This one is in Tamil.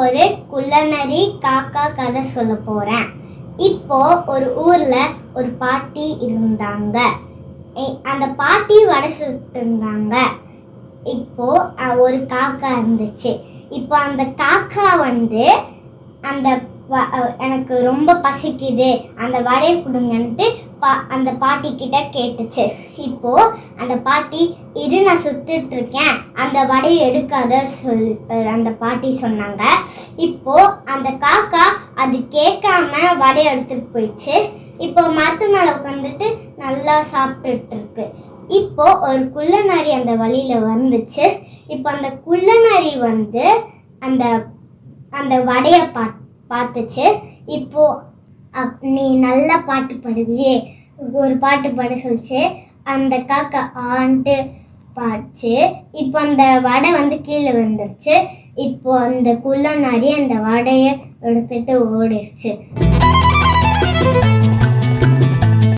ஒரு குள்ளநரி காக்கா கதை சொல்ல போறேன். இப்போ ஒரு ஊர்ல ஒரு பாட்டி இருந்தாங்க. எ- அந்த பாட்டி வடை சுட்டு இருந்தாங்க இப்போ ஒரு காக்கா இருந்துச்சு. இப்போ அந்த காக்கா வந்து அந்த எனக்கு ரொம்ப பசிக்குது. அந்த வடையை கொடுங்கன்ட்டு பா அந்த பாட்டி கிட்ட கேட்டுச்சு. இப்போ அந்த பாட்டி இரு நான் சுத்திட்டு இருக்கேன் அந்த வடையை எடுக்காத சொல் அந்த பாட்டி சொன்னாங்க. இப்போ அந்த காக்கா அது கேட்காம வடையை எடுத்துட்டு போயிடுச்சு. இப்போ மரத்து மேலே உட்காந்துட்டு நல்லா சாப்பிட்டுட்டு இருக்கு இப்போ ஒரு குள்ளநாரி அந்த வழியில வந்துச்சு. இப்போ அந்த குள்ளநாரி வந்து அந்த அந்த வடையை பா பார்த்துச்சு. இப்போ அப் நீ நல்லா பாட்டு பாடுவியே. ஒரு பாட்டு பாட சொல்லிச்சு. அந்த காக்கா ஆன்ட்டு பாடிச்சு. இப்போ அந்த வடை வந்து கீழே வந்துருச்சு இப்போ அந்த குள்ளநரி அந்த வடையை எடுத்துட்டு ஓடிடுச்சு.